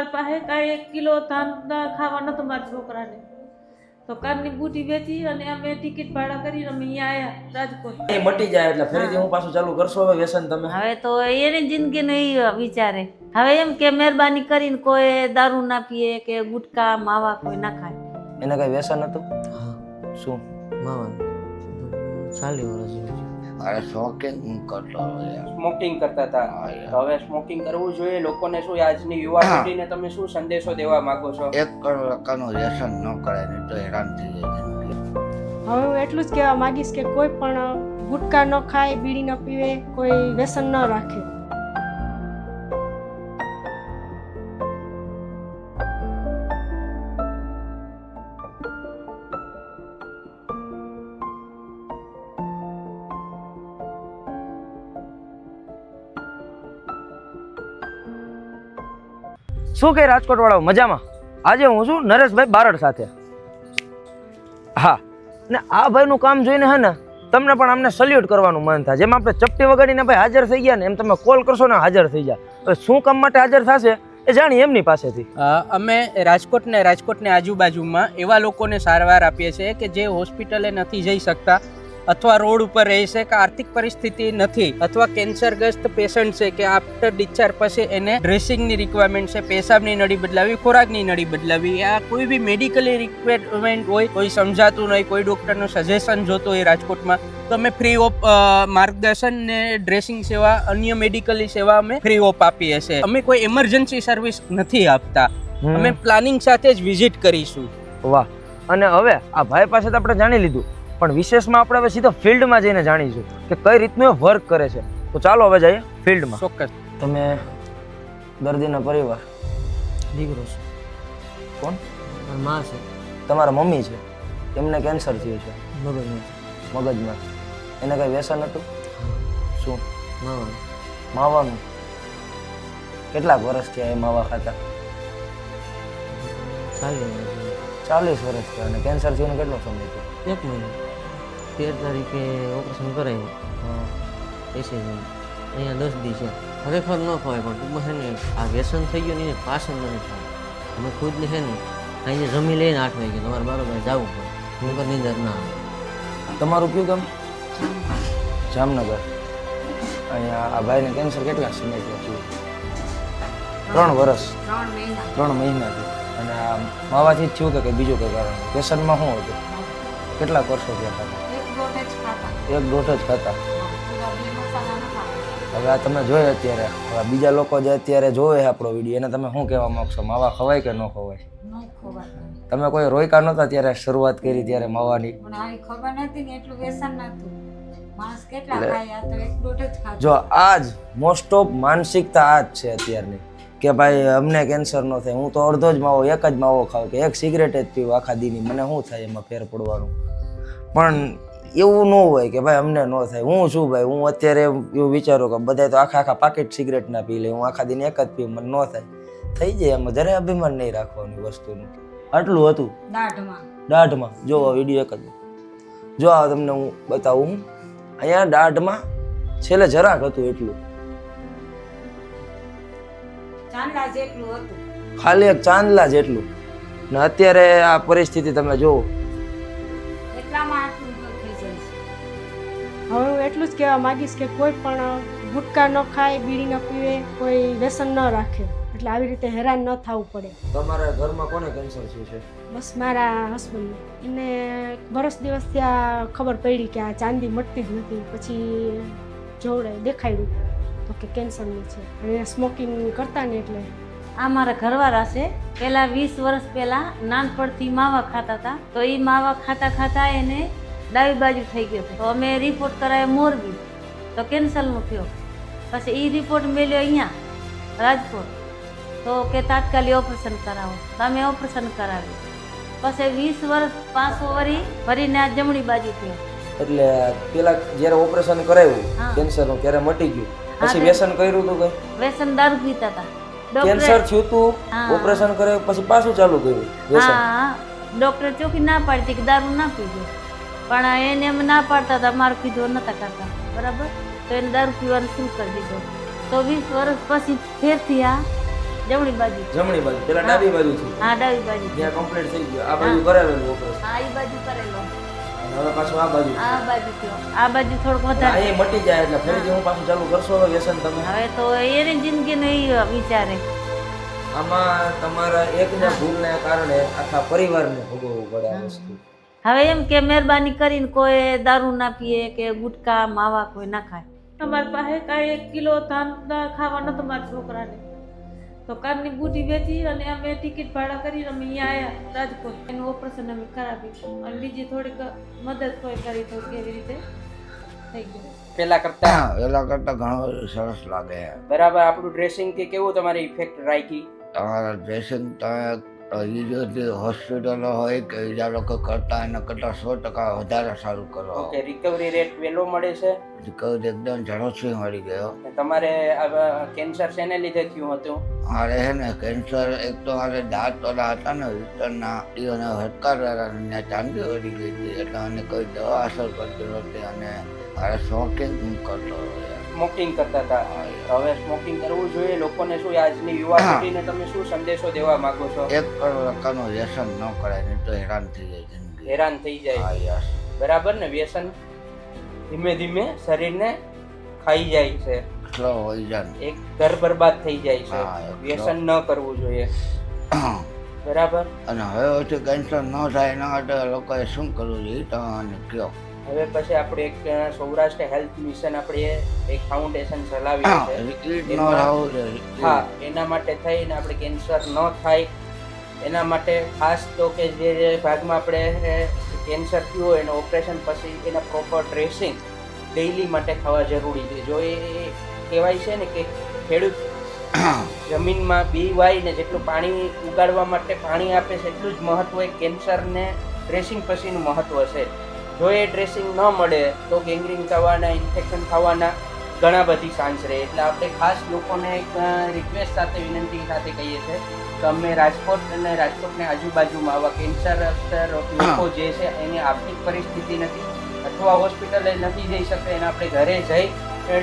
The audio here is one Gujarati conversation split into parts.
મારી પાસે કાંઈ એક કિલો ધાન ખાવા નહોતું મારા છોકરાને. તો કારની બુટી વેચી અને અમે ટિકિટ ભાડા કરીને અમે અહીંયા આવ્યા રાજકોટ. એ મટી જાય એટલે ફરીથી હું પાછું ચાલુ કરશો હવે વ્યસન તમે? હવે તો એની જિંદગીનું એ વિચારે. હવે એમ કે મહેરબાની કરીને કોઈ દારૂ ના પીએ કે ગુટકા માવા કોઈ ના ખાય. એને કઈ વ્યસન હતું? શું? માવા? ચાલી વર્ષ જેવું સ્મોકિંગ કરતો સ્મોકિંગ કરતા હતા. તો હવે સ્મોકિંગ કરવું જોઈએ લોકોને શું આજની યુવા પેઢીને તમે શું સંદેશો દેવા માંગો છો? એક પ્રકારનું વ્યસન ન કરે ને તો હેરાન થઈ જાય. હવે હું એટલું જ કહેવા માંગીશ કે કોઈ પણ ગુટકા ન ખાય બીડી ન પીવે કોઈ વ્યસન ન રાખે. શું કહે રાજકોટ વાળાઓ મજામાં? આજે હું છું નરેશભાઈ બારડ સાથે. હા. ને આ ભાઈનું કામ જોઈને હે ને, તમને પણ અમને સલ્યુટ કરવાનું મન થાય. જેમ આપણે ચપટી વગાડીને ભાઈ હાજર થઈ ગયા ને, એમ તમે કોલ કરશો ને, હાજર થઈ જાય હવે શું કામ માટે હાજર થશે એ જાણીએ એમની પાસેથી. અમે રાજકોટ ને રાજકોટની આજુબાજુમાં એવા લોકોને સારવાર આપીએ છીએ કે જે હોસ્પિટલે નથી જઈ શકતા. અથવા રોડ ઉપર રહે છે કે આર્થિક પરિસ્થિતિ નથી અથવા કેન્સરગ્રસ્ત પેશન્ટ છે કે આફ્ટર ડિસ્ચાર્જ પછી એને ડ્રેસિંગની રિક્વાયરમેન્ટ છે પેશાબની નળી બદલાવી ખોરાકની નળી બદલાવી આ કોઈ બી મેડિકલી રિક્વાયરમેન્ટ હોય કોઈ સમજાતું નહીં કોઈ ડૉક્ટરનું સજેશન જોતું હોય રાજકોટમાં તો અમે ફ્રી ઓફ માર્ગદર્શન ને ડ્રેસિંગ સેવા અન્ય મેડિકલી સેવા અમે ફ્રી ઓફ આપીએ છીએ. અમે કોઈ એમરજન્સી સર્વિસ નથી આપતા. અમે પ્લાનિંગ સાથે જ વિઝિટ કરીશું. વાહ. અને હવે આ ભાઈ પાસે તો આપણે જાણી લીધું. પણ વિશેષમાં આપણે હવે સીધા ફિલ્ડમાં જઈને જાણીશું કે કઈ રીતનું એ વર્ક કરે છે. તો ચાલો હવે જઈએ ફિલ્ડમાં. ચોક્કસ. તમે દર્દીના પરિવાર દીકરો છો? કોણ? મા છે. તમારા મમ્મી છે? એમને કેન્સર થયું છે? મગજમાં. મગજમાં. એને કઈ વ્યસન હતું? શું? માવા માવાનું. કેટલાક વર્ષ થયા એ માવા ખાતા. ચાલીસ વર્ષ થયા. અને કેન્સર થયું કેટલો સમય થયો? એક મહિનો. તેર તારીખે ઓપરેશન કરાવ્યું એસી અહીંયા દસ દી છે. ખરેખર ન ખવાય પણ ટૂંકમાં છે ને આ વ્યસન થઈ ગયું ને એને પાછળ નથી થાય અમે ખુદને છે ને અહીંયા જમી લઈને આઠ વાગે તમારે બરોબર જવું પડે. નકર નીંદર ના આવે. તમારું કયું ગામ? જામનગર. અહીંયા આ ભાઈને કેન્સર કેટલા સમયથી થયું ત્રણ વર્ષ. ત્રણ મહિનાથી અને આ માવાથી જ થયું કે બીજું કંઈ કારણ? વ્યસનમાં શું હતું? કેટલાક વર્ષો થયા હતા. એક દોઢ જ ખાતા હવે આ તમે જોઈ અત્યારે. હવે બીજા લોકો જે અત્યારે જોવે છે આપણો વીડિયો એને તમે શું કહેવા માગશો? માવા ખવાય કે ન ખવાય? તમે કોઈ રોયકા નહોતા ત્યારે શરૂઆત કરી ત્યારે માવાની? ખબર નથી ને એટલું વ્યસન નતું માણસ કેટલા ખાય આ તો એક દોઢ જ જો આજ મોસ્ટ ઓફ માનસિકતા આ જ છે અત્યારની. કે ભાઈ અમને કેન્સર ન થાય હું તો અડધો જ માવો એક જ માવો ખાઉં કે એક સિગરેટ જ પીવું આખા દીની મને શું થાય એમાં ફેર પડવાનું? પણ એવું ન હોય કે ભાઈ અમને ન થાય. હું શું ભાઈ? હું અત્યારે એવું વિચારું કે બધા તો આખા આખા પાકેટ સિગરેટ ના પી લે. હું આખા દિન એક જ પી મને ન થાય. થઈ જાય એમાં. જરાય અભિમાન નહીં રાખવાનું વસ્તુનું. આટલું હતું. દાઢમાં. જો વીડિયો એક જ. જો આ તમને હું બતાવું. અહીંયા દાઢમાં છેલ્લે જરાક હતું એટલું. ખાલી એક ચાંદલા જેટલું. ને અત્યારે આ પરિસ્થિતિ તમે જુઓ. હવે હું એટલું જ કહેવા માગીશ કે કોઈ પણ ગુટકા ન ખાય બીડી ન પીવે કોઈ વ્યસન ન રાખે. એટલે આવી રીતે હેરાન ન થવું પડે. તમારા ઘરમાં કોને કેન્સર થયું છે? બસ મારા હસબન્ડ એને વરસ દિવસ ત્યાં ખબર પડી કે આ ચાંદી મટતી જ નથી. પછી જોડે દેખાડ્યું તો કે કેન્સરનું છે. અને સ્મોકિંગ કરતા ને એટલે. આ મારા ઘરવાળા છે. પહેલાં વીસ વર્ષ પહેલાં નાનપણથી માવા ખાતા હતા. તો એ માવા ખાતા ખાતા એને ડાબી બાજુ થઈ ગયો તો અમે રિપોર્ટ કરાયો મોરબી. તો કેન્સલનો થયો. પછી એ રિપોર્ટ મેલ્યો અહીંયા રાજકોટ. તો કે તાત્કાલિક ઓપરેશન કરાવો. તો અમે ઓપરેશન કરાવ્યું. પછી વીસ વર્ષ પાછો વરી ફરીને આ જમણી બાજુ થયો. એટલે પેલા જ્યારે ઓપરેશન કરાવ્યું. કેન્સરનું ત્યારે મટી ગયું. પછી વ્યસન કર્યું હતું કઈ? વ્યસન દારૂ પીતા હતા. કેન્સર થયું હતું ઓપરેશન કરાવ્યું પછી પાછું ચાલુ કર્યું હા ડોક્ટર ચોખ્ખી ના પાડતી કે દારૂ ના પીજો પણ એને એમ ના પાડતા હતા મારો પીધો નતા કરતા. બરાબર? તો એને દારૂ પીવાનું શરૂ કરી દીધો. તો વીસ વર્ષ પછી ફેરથી આ જમણી બાજુ. જમણી બાજુ. પેલા ડાબી બાજુથી હા ડાબી બાજુ ત્યાં કમ્પ્લીટ થઈ ગયો. આ બાજુ કરાવેલું ઓપરેશન. હા એ બાજુ કરેલો. હવે પાછું આ બાજુ આ બાજુ આ બાજુ થોડુંક વધારે. મટી જાય એટલે ફરીથી હું. પાછું ચાલુ કરશો વ્યસન તમે. હવે તો એની જિંદગીનો એ વિચારે. આમાં તમારા એકના ભૂલના કારણે આખા પરિવારને ભોગવવું પડે આ વસ્તુ. હવે એમ કે મહેરબાની કરીને કોઈ દારૂ ના પીએ કે ગુટકા માવા કોઈ ના ખાય. અમારી પાસે કાંઈ એક કિલો ધાન ખાવા નતો મારા છોકરાને. તો કારની બુટી વેચી અને અમે ટિકિટ ભાડા કરી અમે અહીંયા આવ્યા રાજકોટ. એનું ઓપરેશન અમે કરાવ્યું. અને બીજી થોડીક મદદ કોઈ કરી તો કેવી રીતે થઈ ગયું. પેલા કરતા? પેલા કરતાં ઘણો સરસ લાગે. બરાબર આપણું ડ્રેસિંગ કે કેવું તમારી ઇફેક્ટ રાખી? તમારા ડ્રેસિંગ તમે બીજી બધી હોસ્પિટલો હોય કે બીજા લોકો કરતા એના કરતાં સો ટકા વધારે સારું કરો. ઓકે રિકવરી રેટ વહેલો મળે છે? રિકવરી એકદમ ઝડપથી મળી ગયો. તમારે કેન્સર શેને લીધે થયું હતું? મારે છે ને કેન્સર એક તો મારે દાંત ઓલા હતા ને વિસ્તરના એને હટકારવાના ને ચાંદી વળી ગઈ હતી એટલે મને કોઈ દવા અસર કરતી નહોતી અને મારે સ્મોકિંગ કરતો યાર. સ્મોકિંગ કરતા હતા. હવે સ્મોકિંગ કરવું જોઈએ લોકોને શું આજની યુવા પેઢીને તમે શું સંદેશો દેવા માંગો છો? એક પ્રકારનું વ્યસન ન કરાય નહીં તો હેરાન થઈ જાય જિંદગી. હેરાન થઈ જાય. યસ બરાબર ને? વ્યસન ધીમે ધીમે શરીરને ખાઈ જાય છે. જાય એક ઘર બરબાદ થઈ જાય છે. વ્યસન ન કરવું જોઈએ. બરાબર? અને હવે ઓછું કેન્સર ન થાય એના માટે લોકોએ શું કરવું જોઈએ? તમે કહો હવે પછી આપણે એક સૌરાષ્ટ્ર હેલ્થ મિશન આપણે એક ફાઉન્ડેશન ચલાવી છે. થવું હા એના માટે થઈને આપણે કેન્સર ન થાય. એના માટે ખાસ તો કે જે જે ભાગમાં આપણે કેન્સર થયું હોય એનું ઓપરેશન પછી એના પ્રોપર ડ્રેસિંગ ડેઇલી માટે ખાવા જરૂરી છે. જો એ એ કહેવાય છે ને કે ખેડૂત જમીનમાં બી વાય ને જેટલું પાણી ઉગાડવા માટે પાણી આપે છે એટલું જ મહત્વ એ કેન્સરને ડ્રેસિંગ પછીનું મહત્વ છે. જો એ ડ્રેસિંગ ન મળે તો ગેંગરિંગ થવાના ઇન્ફેક્શન થવાના ઘણા બધી ચાન્સ રહે. એટલે આપણે ખાસ લોકોને એક રિક્વેસ્ટ સાથે વિનંતી સાથે કહીએ છીએ કે અમે રાજકોટ અને રાજકોટની આજુબાજુમાં આવા કેન્સર લોકો જે છે એની આર્થિક પરિસ્થિતિ નથી અથવા હોસ્પિટલે નથી જઈ શકે એને આપણે ઘરે જઈ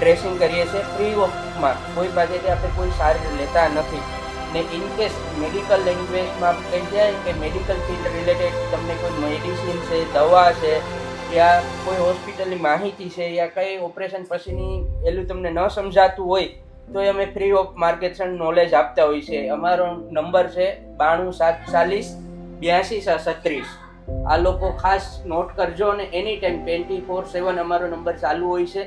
ડ્રેસિંગ કરીએ છીએ. ફ્રી ઓફમાં કોઈ પાસેથી આપણે કોઈ સારી લેતા નથી. ને ઇન કેસ મેડિકલ લેંગ્વેજમાં કહી જાય કે મેડિકલ ફિલ્ડ રિલેટેડ તમને કોઈ મેડિસિન છે, દવા છે, યા કોઈ હોસ્પિટલની માહિતી છે, યા કઈ ઓપરેશન પછીની એલું તમને ન સમજાતું હોય તો એ અમે ફ્રી ઓફ માર્કેશન નોલેજ આપતા હોય છે અમારો નંબર છે બાણું સાત ચાલીસ બ્યાસી છત્રીસ. આ લોકો ખાસ નોટ કરજો અને any time twenty four seven અમારો નંબર ચાલુ હોય છે.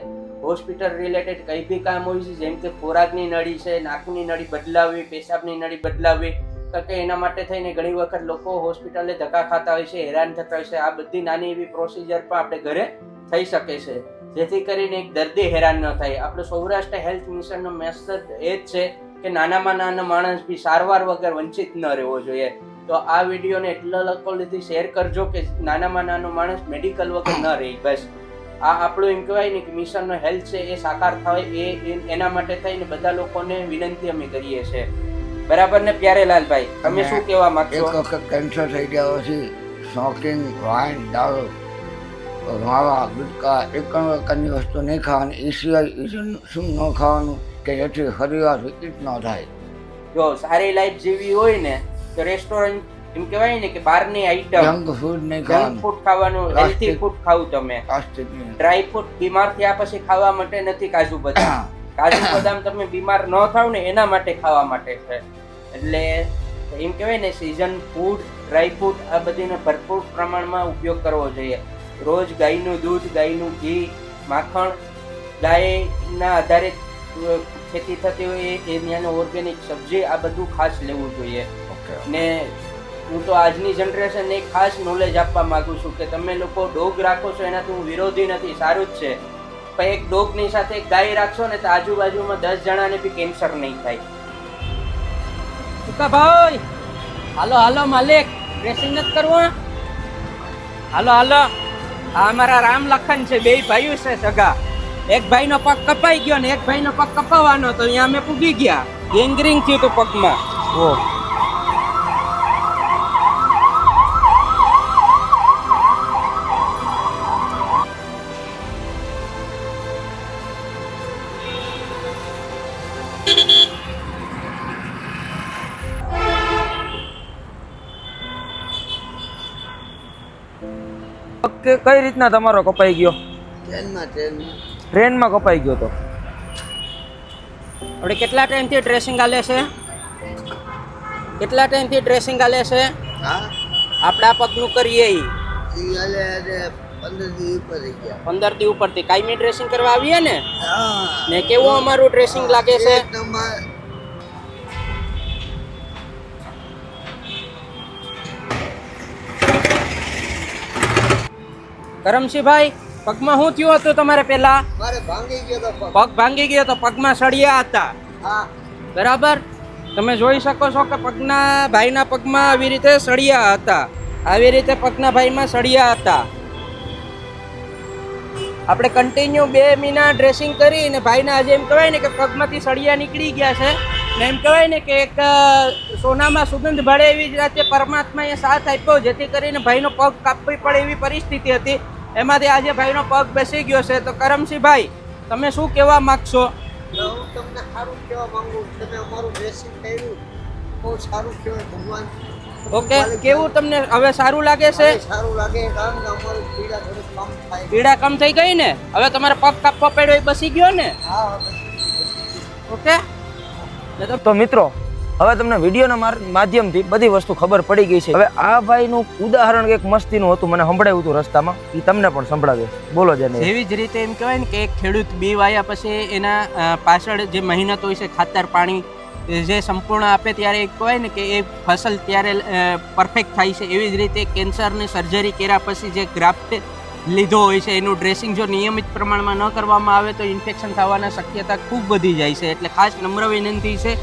હોસ્પિટલ રિલેટેડ કંઈ બી કામ હોય છે, જેમ કે ખોરાકની નળી છે, નાકની નળી બદલાવવી પેશાબની નળી બદલાવવી કારણ કે એના માટે થઈને ઘણી વખત લોકો હોસ્પિટલે ધક્કા ખાતા હોય છે, હેરાન થતા હોય છે. આ બધી નાની એવી પ્રોસિજર પણ આપણે ઘરે થઈ શકે છે. જેથી કરીને એક દર્દી હેરાન ન થાય. આપણું સૌરાષ્ટ્ર હેલ્થ મિશનનો મેસેજ એ જ છે કે નાનામાં નાના માણસ બી સારવાર વગર વંચિત ન રહેવો જોઈએ. તો આ વિડીયોને એટલા લોકો લીધી શેર કરજો કે નાનામાં નાનો માણસ મેડિકલ વગર ન રહે, બસ. આ આપણું એમ કહેવાય ને કે મિશનનો હેલ્થ છે એ સાકાર થાય એ એના માટે થઈને બધા લોકોને વિનંતી અમે કરીએ છીએ બરાબર ને પ્યારેલાલભાઈ તમે શું કહેવા એક માંગશો વખત કેન્સર થઈ ગયા પછી સ્મોકિંગ વાઇન દારૂ માવા ગુટકા એક પણ પ્રકારની વસ્તુ નહીં ખાવાની. એ સિવાય શું ન ખાવાનું કે જેથી ફરીવાર રિપીટ ન થાય. જો સારી લાઈફ જેવી હોય ને તો રેસ્ટોરન્ટ એમ કહેવાય ને કે બહારની આઈટમ જંક ફૂડ નહીં જંક ફૂડ ખાવાનું હેલ્ધી ફૂડ ખાવ તમે. ડ્રાય ફૂડ બીમાર થયા પછી ખાવા માટે નથી કાજુ બદામ. કાજુ બદામ તમે બીમાર ન થાવ ને એના માટે ખાવા માટે છે. એટલે એમ કહેવાય ને સિઝન ફૂડ ડ્રાય ફૂડ આ બધીનો ભરપૂર પ્રમાણમાં ઉપયોગ કરવો જોઈએ. રોજ ગાયનું દૂધ ગાયનું ઘી માખણ ગાયના આધારે ખેતી થતી હોય એ એરિયાનું ઓર્ગેનિક સબ્જી આ બધું ખાસ લેવું જોઈએ. ને હું તો આજની જનરેશનને એક ખાસ નોલેજ આપવા માંગુ છું કે તમે લોકો ડોગ રાખો છો એનાથી હું વિરોધી નથી સારું જ છે. પણ એક ડોગની સાથે ગાય રાખશો ને તો આજુબાજુમાં દસ જણાને બી કેન્સર નહીં થાય. ભાઈ હાલો હાલો માલિક ડ્રેસિંગ જ કરવું હાલો હાલો. આ અમારા રામ લખન છે બે ભાઈઓ છે સગા. એક ભાઈનો પગ કપાઈ ગયો ને એક ભાઈનો પગ કપાવવાનો તો અહીંયા અમે પૂગી ગયા. ગેંગરિંગ થયું હતું પગમાં. ઓ કે કઈ રીતના તમારો કપાઈ ગયો? ટ્રેનમાં ટ્રેનમાં. ટ્રેનમાં કપાઈ ગયો તો? આપણે કેટલા ટાઈમથી ડ્રેસિંગ આલે છે? કેટલા ટાઈમથી ડ્રેસિંગ આલે છે? હા? આપણે આ પગનું કરીએ ઈ. પંદર દી ઉપર થઈ ગયા. પંદર દી ઉપરથી. કાયમી ડ્રેસિંગ કરવા આવીએ ને? ને કેવું અમારું ડ્રેસિંગ લાગે છે? કરમસિંહભાઈ પગમાં શું થયું હતું તમારે તો પગ. ભાંગી ગયો તો પગમાં સળિયા હતા. હા. બરાબર? તમે જોઈ શકો છો કે પગના ભાઈના પગમાં આવી રીતે સળિયા હતા. આવી રીતે પગના ભાઈમાં સળિયા હતા. આપણે કન્ટિન્યુ બે મહિના ડ્રેસિંગ કરી અને ભાઈને આજે એમ કહેવાય ને કે પગમાંથી સળિયા નીકળી ગયા છે. ને એમ કહેવાય ને કે એક સોનામાં સુગંધ ભળે એવી જ રીતે પરમાત્માએ સાથ આપ્યો જેથી કરીને ભાઈનો પગ કાપવી પડે એવી પરિસ્થિતિ હતી. એમાંથી આજે ભાઈનો પગ બેસી ગયો છે. તો કરમસિંહભાઈ તમે શું કહેવા માગશો? હું તમને સારું કહેવા માંગુ તમે અમારું ડ્રેસિંગ કર્યું. બહુ સારું કહેવાય ભગવાન. ઓકે કેવું તમને હવે સારું લાગે છે? સારું લાગે. કારણ કે અમારું પીડા થોડું કમ થાય. પીડા કમ થઈ ગઈ ને? હવે તમારે પગ કાપવા પડ્યો એ બસી ગયો ને? હા ઓકે? તો તો મિત્રો હવે તમને વિડીયોના માધ્યમથી બધી વસ્તુ ખબર પડી ગઈ છે. હવે આ ભાઈનું ઉદાહરણ એક મસ્તીનું હતું, મને સંભળાયું હતું રસ્તામાં. એ તમને પણ સંભળાવ્યું બોલો જેને. જેવી જ રીતે એમ કહેવાય ને કે ખેડૂત બી વાયા પછી એના પાછળ જે મહેનત હોય છે, ખાતર, પાણી જે સંપૂર્ણ આપે ત્યારે એક કહેવાય ને કે એ ફસલ ત્યારે પરફેક્ટ થાય છે. એવી જ રીતે કેન્સરની સર્જરી કર્યા પછી જે ગ્રાફ્ટ લીધો હોય છે, એનું ડ્રેસિંગ જો નિયમિત પ્રમાણમાં ન કરવામાં આવે તો ઇન્ફેક્શન થવાના શક્યતા ખૂબ વધી જાય છે. એટલે ખાસ નમ્ર વિનંતી છે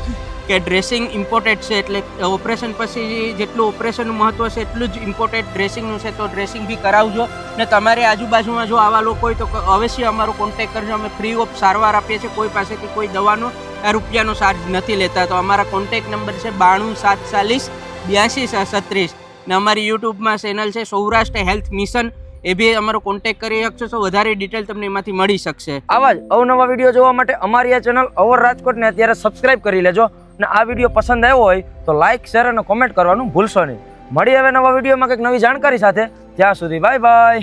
કે ડ્રેસિંગ ઇમ્પોર્ટેડ છે એટલે ઓપરેશન પછી જેટલું ઓપરેશનનું મહત્વ છે એટલું જ ઇમ્પોર્ટેડ ડ્રેસિંગનું છે, તો ડ્રેસિંગ બી કરાવજો. ને તમારી આજુબાજુમાં જો આવા લોકો હોય તો અવશ્ય અમારો કોન્ટેક કરજો. અમે ફ્રી ઓફ સારવાર આપીએ છીએ. કોઈ પાસેથી કોઈ દવાનો રૂપિયાનો ચાર્જ નથી લેતા. તો અમારા કોન્ટેક નંબર છે બાણું સાત ચાલીસ બ્યાસી સત્રીસ ને અમારી યુટ્યુબમાં ચેનલ છે સૌરાષ્ટ્ર હેલ્થ મિશન. એ બી અમારો કોન્ટેક કરી શકશો. તો વધારે ડિટેલ તમને એમાંથી મળી શકશે. આવા જ અવનવા વીડિયો જોવા માટે અમારી આ ચેનલ અવર રાજકોટને અત્યારે સબસ્ક્રાઇબ કરી લેજો. અને આ વીડિયો પસંદ આવ્યો હોય તો લાઇક શેર અને કોમેન્ટ કરવાનું ભૂલશો નહીં. મળી હવે નવા વિડીયોમાં કંઈક નવી જાણકારી સાથે. ત્યાં સુધી બાય બાય